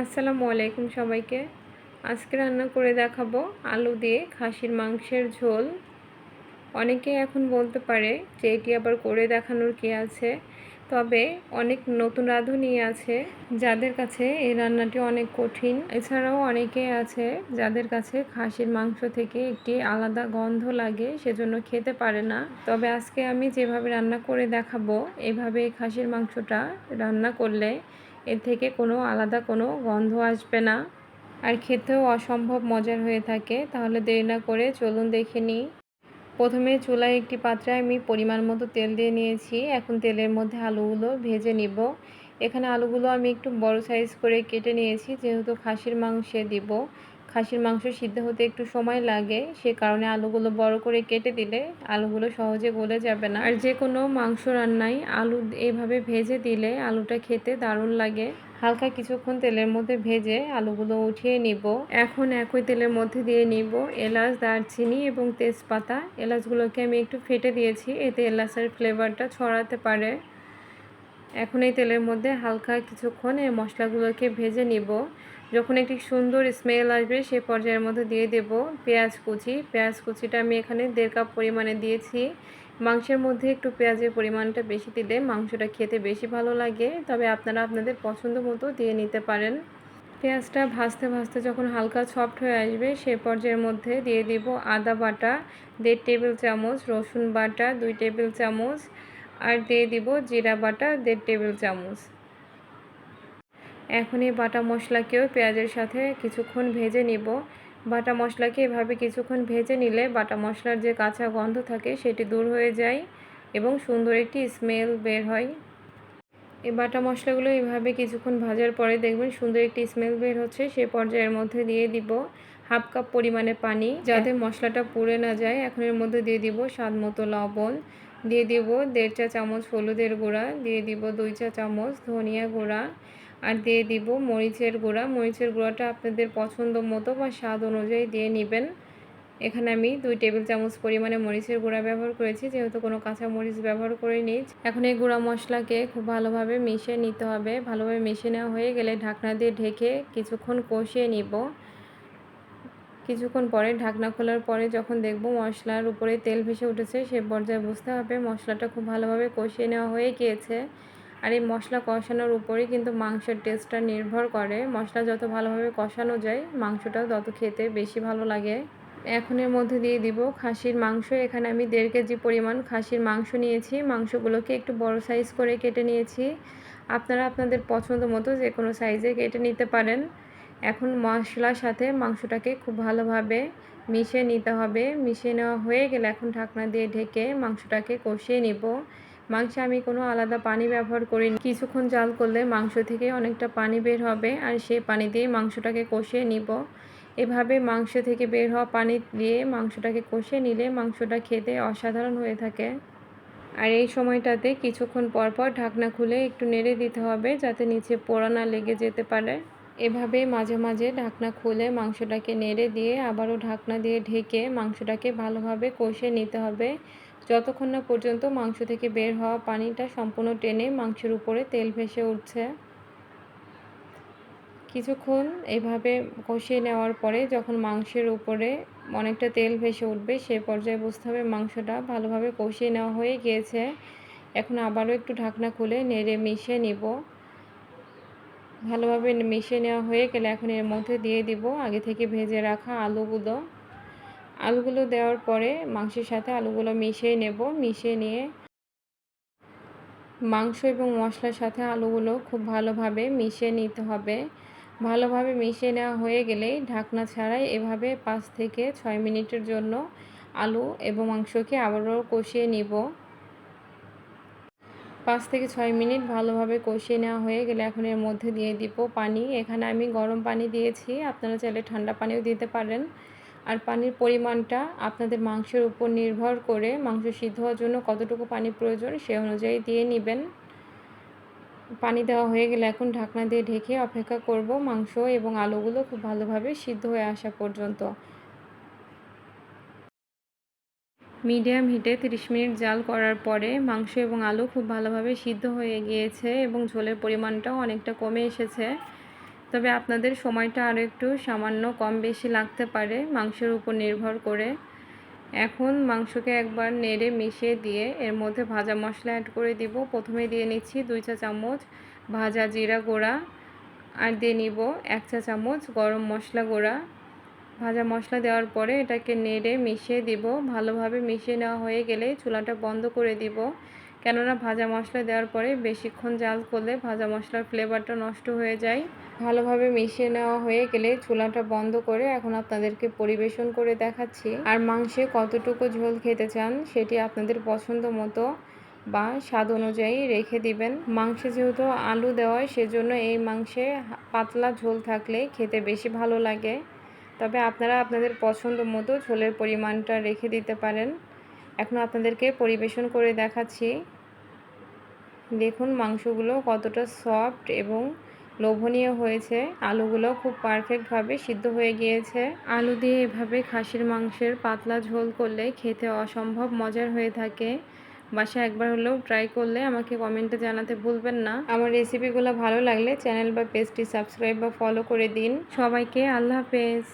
আসসালামু আলাইকুম সবাইকে। আজকে রান্না করে দেখাবো আলু দিয়ে খাসির মাংসের ঝোল। অনেকে এখন বলতে পারে যে এটি আবার করে দেখানোর কি আছে, তবে অনেক নতুন রাঁধুনি আছে যাদের কাছে এই রান্নাটি অনেক কঠিন। এছাড়াও অনেকে আছে যাদের কাছে খাসির মাংস থেকে একটি আলাদা গন্ধ লাগে, সেজন্য খেতে পারে না। তবে আজকে আমি যেভাবে রান্না করে দেখাবো এভাবে খাসির মাংসটা রান্না করলে এর থেকে কোনো আলাদা কোনো গন্ধ আসবে না। আর খেতেও অসম্ভব মজার হয়ে থাকে, তাহলে দেরি না করে চলুন দেখে নিই। প্রথমে চুলায় একটি পাত্রে আমি পরিমাণ মতো তেল দিয়ে নিয়েছি, এখন তেলের মধ্যে আলুগুলো ভেজে নিব। এখানে আলুগুলো আমি একটু বড় সাইজ করে কেটে নিয়েছি, যেহেতু খাসির মাংসে দিব। খাসির মাংস সিদ্ধ হতে একটু সময় লাগে, সে কারণে আলুগুলো বড় করে কেটে দিলে আলুগুলো সহজে গলে যাবে না। আর যে কোনো মাংস রান্নায় আলু এভাবে ভেজে দিলে আলুটা খেতে দারুণ লাগে। হালকা কিছুক্ষণ তেলের মধ্যে ভেজে আলুগুলো উঠিয়ে নিব। এখন একই তেলের মধ্যে দিয়ে নিব এলাচ, দারচিনি এবং তেজপাতা। এলাচগুলোকে আমি একটু ফেটে দিয়েছি, এতে এলাচের ফ্লেভারটা ছড়াতে পারে। এখন এই তেলের মধ্যে হালকা কিছুক্ষণ এই মশলাগুলোকে ভেজে নিব। যখন একটি সুন্দর স্মেল আসবে সেই পর্যায়ের মধ্যে দিয়ে দেব পেঁয়াজ কুচি। পেঁয়াজ কুচিটা আমি এখানে দেড় কাপ পরিমাণে দিয়েছি। মাংসের মধ্যে একটু পেঁয়াজের পরিমাণটা বেশি দিলে মাংসটা খেতে বেশি ভালো লাগে। তবে আপনারা আপনাদের পছন্দ মতো দিয়ে নিতে পারেন। পেঁয়াজটা ভাজতে ভাজতে যখন হালকা সফট হয়ে আসবে, সে পর্যায়ের মধ্যে দিয়ে দিব আদা বাটা, দেড় টেবিল চামচ, রসুন বাটা, দুই টেবিল চামচ আর দিয়ে দিব জিরা বাটা, দেড় টেবিল চামচ। এখন এই বাটা মশলাকেও পেঁয়াজের সাথে কিছুক্ষণ ভেজে নিব। বাটা মশলাকে এভাবে কিছুক্ষণ ভেজে নিলে বাটা মশলার যে কাঁচা গন্ধ থাকে সেটি দূর হয়ে যায় এবং সুন্দর একটি স্মেল বের হয়। এই বাটা মশলাগুলো এইভাবে কিছুক্ষণ ভাজার পরে দেখবেন সুন্দর একটি স্মেল বের হচ্ছে। সে পর্যায়ের মধ্যে দিয়ে দিব হাফ কাপ পরিমাণে পানি। যাতে মশলাটা পুড়ে না যায়, এখন এর মধ্যে দিয়ে দিব স্বাদ মতো লবণ। দিয়ে দিব দেড় চা চামচ হলুদের গুঁড়া, দিয়ে দিব দুই চা চামচ ধনিয়া গুঁড়া, আর দিয়ে দিব মরিচের গুঁড়া। মরিচের গুঁড়াটা আপনাদের পছন্দ মতো বা স্বাদ অনুযায়ী দিয়ে নেবেন। এখানে আমি দুই টেবিল চামচ পরিমাণে মরিচের গুঁড়া ব্যবহার করেছি, যেহেতু কোনো কাঁচা মরিচ ব্যবহার করে নিই এখন এই গুঁড়া মশলাকে খুব ভালোভাবে মিশিয়ে নিতে হবে। ভালোভাবে মিশিয়ে নেওয়া হয়ে গেলে ঢাকনা দিয়ে ঢেকে কিছুক্ষণ কষিয়ে নিব। কিছুক্ষণ পরে ঢাকনা খোলার পরে যখন দেখব মশলার উপরে তেল ভেসে উঠেছে, সে পর্যায়ে বুঝতে হবে মশলাটা খুব ভালোভাবে কষিয়ে নেওয়া হয়ে গিয়েছে। আর এই মশলা কষানোর উপরেই কিন্তু মাংসের টেস্টটা নির্ভর করে। মশলা যত ভালোভাবে কষানো যায়, মাংসটাও তত খেতে বেশি ভালো লাগে। এখন এর মধ্যে দিয়ে দিব খাসির মাংস। এখানে আমি দেড় কেজি পরিমাণ খাসির মাংস নিয়েছি। মাংসগুলোকে একটু বড় সাইজ করে কেটে নিয়েছি। আপনারা আপনাদের পছন্দ মতো যে কোনো সাইজে কেটে নিতে পারেন। এখন মশলার সাথে মাংসটাকে খুব ভালোভাবে মিশিয়ে নিতে হবে। মিশিয়ে নেওয়া হয়ে গেলে এখন ঢাকনা দিয়ে ঢেকে মাংসটাকে কষিয়ে নিব। মাংসে আমি কোনো আলাদা পানি ব্যবহার করিনি। কিছুক্ষণ জাল করলে মাংস থেকে অনেকটা পানি বের হবে আর সেই পানি দিয়ে মাংসটাকে কষিয়ে নিব। এভাবে মাংস থেকে বের হওয়া পানি দিয়ে মাংসটাকে কষিয়ে নিলে মাংসটা খেতে অসাধারণ হয়ে থাকে। আর এই সময়টাতে কিছুক্ষণ পর পর ঢাকনা খুলে একটু নেড়ে দিতে হবে যাতে নিচে পোড়া না লেগে যেতে পারে। এভাবে মাঝে মাঝে ঢাকনা খুলে মাংসটাকে নেড়ে দিয়ে আবারও ঢাকনা দিয়ে ঢেকে মাংসটাকে ভালোভাবে কষে নিতে হবে। যতক্ষণ না পর্যন্ত মাংস থেকে বের হওয়া পানিটা সম্পূর্ণ টেনে মাংসের উপরে তেল ভেসে উঠছে। কিছুক্ষণ এভাবে কষিয়ে নেওয়ার পরে যখন মাংসের উপরে অনেকটা তেল ভেসে উঠবে, সে পর্যায়ে বুঝতে হবে মাংসটা ভালোভাবে কষিয়ে নেওয়া হয়ে গিয়েছে। এখন আবারও একটু ঢাকনা খুলে নেড়ে মিশিয়ে নিব। ভালোভাবে মিশিয়ে নেওয়া হয়ে গেলে এখন এর মধ্যে দিয়ে দিব আগে থেকে ভেজে রাখা আলুগুলো। আলুগুলো দেওয়ার পরে মাংসের সাথে আলুগুলো মিশিয়ে নেব। মিশিয়ে নিয়ে মাংস এবং মশলার সাথে আলুগুলো খুব ভালোভাবে মিশিয়ে নিতে হবে। ভালোভাবে মিশিয়ে নেওয়া হয়ে গেলেই ঢাকনা ছাড়াই এভাবে পাঁচ থেকে ছয় মিনিটের জন্য আলু এবং মাংসকে আবারও কষিয়ে নিব। পাঁচ থেকে ছয় মিনিট ভালোভাবে কষিয়ে নেওয়া হয়ে গেলে এখন এর মধ্যে দিয়ে দিব পানি। এখানে আমি গরম পানি দিয়েছি, আপনারা চাইলে ঠান্ডা পানিও দিতে পারেন। আর পানির পরিমাণটা আপনাদের মাংসের উপর নির্ভর করে মাংস সিদ্ধ হওয়ার জন্য কতটুকু পানি প্রয়োজন সে অনুযায়ী দিয়ে নেবেন। পানি দেওয়া হয়ে গেলে এখন ঢাকনা দিয়ে ঢেকে অপেক্ষা করব মাংস এবং আলুগুলো খুব ভালোভাবে সিদ্ধ হয়ে আসা পর্যন্ত। মিডিয়াম হিটে 30 মিনিট জাল করার পরে মাংস এবং আলু খুব ভালোভাবে সিদ্ধ হয়ে গিয়েছে এবং ঝোলের পরিমাণটাও অনেকটা কমে এসেছে। তবে আপনাদের সময়টা আরও একটু সামান্য কম বেশি লাগতে পারে মাংসের উপর নির্ভর করে। এখন মাংসকে একবার নেড়ে মিশিয়ে দিয়ে এর মধ্যে ভাজা মশলা অ্যাড করে দিব। প্রথমে দিয়ে নিচ্ছি দুই চা চামচ ভাজা জিরা গুঁড়া আর দিয়ে নিব এক চা চামচ গরম মশলা গুঁড়া। ভাজা মশলা দেওয়ার পরে এটাকে নেড়ে মিশিয়ে দিব। ভালোভাবে মিশিয়ে নেওয়া হয়ে গেলে চুলাটা বন্ধ করে দিব। কেননা ভাজা মশলা দেওয়ার পরে বেশিক্ষণ জাল করলে ভাজা মশলার ফ্লেভারটা নষ্ট হয়ে যায়। ভালোভাবে মিশিয়ে নেওয়া হয়ে গেলে চুলাটা বন্ধ করে এখন আপনাদেরকে পরিবেশন করে দেখাচ্ছি। আর মাংসে কতটুকু ঝোল খেতে চান সেটি আপনাদের পছন্দ মতো বা স্বাদ অনুযায়ী রেখে দিবেন। মাংসে যেহেতু আলু দেওয়া সেজন্য এই মাংসে পাতলা ঝোল থাকলে খেতে বেশি ভালো লাগে। তবে আপনারা আপনাদের পছন্দ মতো ঝোলের পরিমাণটা রেখে দিতে পারেন। এখন আপনাদেরকে পরিবেশন করে দেখাচ্ছি। দেখুন মাংসগুলো কতটা সফট এবং লোভনীয় হয়েছে। আলুগুলো খুব পারফেক্টভাবে সিদ্ধ হয়ে গিয়েছে। আলু দিয়ে এভাবে খাসির মাংসের পাতলা ঝোল করলে খেতে অসম্ভব মজার হয়ে থাকে। বাসায় একবার হলেও ট্রাই করলে আমাকে কমেন্টে জানাতে ভুলবেন না। আমার রেসিপিগুলো ভালো লাগলে চ্যানেল বা পেজটি সাবস্ক্রাইব বা ফলো করে দিন। সবাইকে আল্লাহ হাফেজ।